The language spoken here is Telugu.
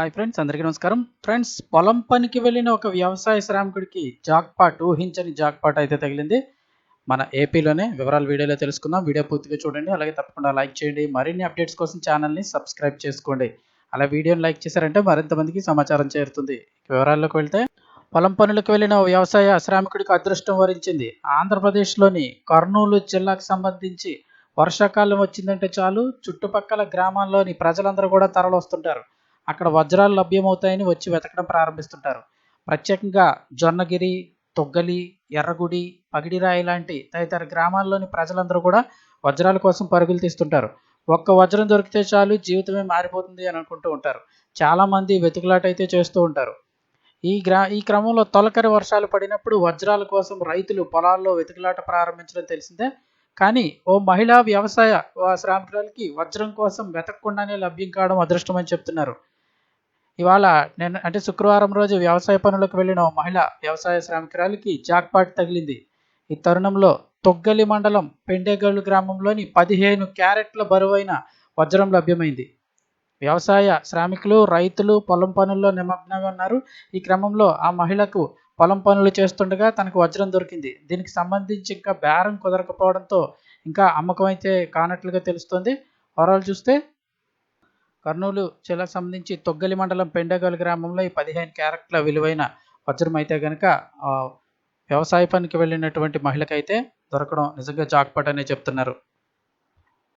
హాయ్ ఫ్రెండ్స్ అందరికీ నమస్కారం. ఫ్రెండ్స్ పొలం పనికి వెళ్ళిన ఒక వ్యవసాయ శ్రామికుడికి జాక్పాట్ ఊహించని జాక్పాట్ అయితే తగిలింది. మన ఏపీలోనే వివరాలు వీడియోలో తెలుసుకుందాం. వీడియో పూర్తిగా చూడండి. అలాగే తప్పకుండా లైక్ చేయండి. మరిన్ని అప్డేట్స్ కోసం ఛానల్ని సబ్స్క్రైబ్ చేసుకోండి. అలా వీడియోని లైక్ చేశారంటే మరింత మందికి సమాచారం చేరుతుంది. వివరాల్లోకి వెళ్తే పొలం పనులకు వెళ్ళిన వ్యవసాయ శ్రామికుడికి అదృష్టం వరించింది. ఆంధ్రప్రదేశ్లోని కర్నూలు జిల్లాకు సంబంధించి వర్షాకాలం వచ్చిందంటే చాలు. చుట్టుపక్కల గ్రామాల్లోని ప్రజలందరూ కూడా తరలొస్తుంటారు. అక్కడ వజ్రాలు లభ్యమవుతాయని వచ్చి వెతకడం ప్రారంభిస్తుంటారు. ప్రత్యేకంగా జొన్నగిరి తొగ్గలి ఎర్రగుడి పగిడిరాయి లాంటి తదితర గ్రామాల్లోని ప్రజలందరూ కూడా వజ్రాల కోసం పరుగులు తీస్తుంటారు. ఒక్క వజ్రం దొరికితే చాలు జీవితమే మారిపోతుంది అని అనుకుంటూ ఉంటారు. చాలామంది వెతుకులాట అయితే చేస్తూ ఉంటారు. ఈ గ్రా ఈ క్రమంలో తొలకరి వర్షాలు పడినప్పుడు వజ్రాల కోసం రైతులు పొలాల్లో వెతుకులాట ప్రారంభించడం తెలిసిందే. కానీ ఓ మహిళా వ్యవసాయ శ్రామికురాలకి వజ్రం కోసం వెతకకుండానే లభ్యం కావడం అదృష్టమని చెప్తున్నారు. ఇవాళ నేను అంటే శుక్రవారం రోజు వ్యవసాయ పనులకు వెళ్ళిన ఓ మహిళ వ్యవసాయ శ్రామికురాలికి జాక్పాట్ తగిలింది. ఈ తరుణంలో తొగ్గలి మండలం పెండేగల్లు గ్రామంలోని పదిహేను క్యారెట్ల బరువైన వజ్రం లభ్యమైంది. వ్యవసాయ శ్రామికులు రైతులు పొలం పనుల్లో నిమగ్నమై ఉన్నారు. ఈ క్రమంలో ఆ మహిళకు పొలం పనులు చేస్తుండగా తనకు వజ్రం దొరికింది. దీనికి సంబంధించి ఇంకా బేరం కుదరకపోవడంతో ఇంకా అమ్మకం అయితే కానట్లుగా తెలుస్తుంది. ఓవరాల్ చూస్తే కర్నూలు జిల్లాకు సంబంధించి తొగ్గలి మండలం పెండగల్ గ్రామంలో ఈ పదిహేను క్యారెట్ల విలువైన వజ్రం అయితే కనుక వ్యవసాయ పనికి వెళ్ళినటువంటి మహిళకైతే దొరకడం నిజంగా జాక్పాట్ అనే చెప్తున్నారు.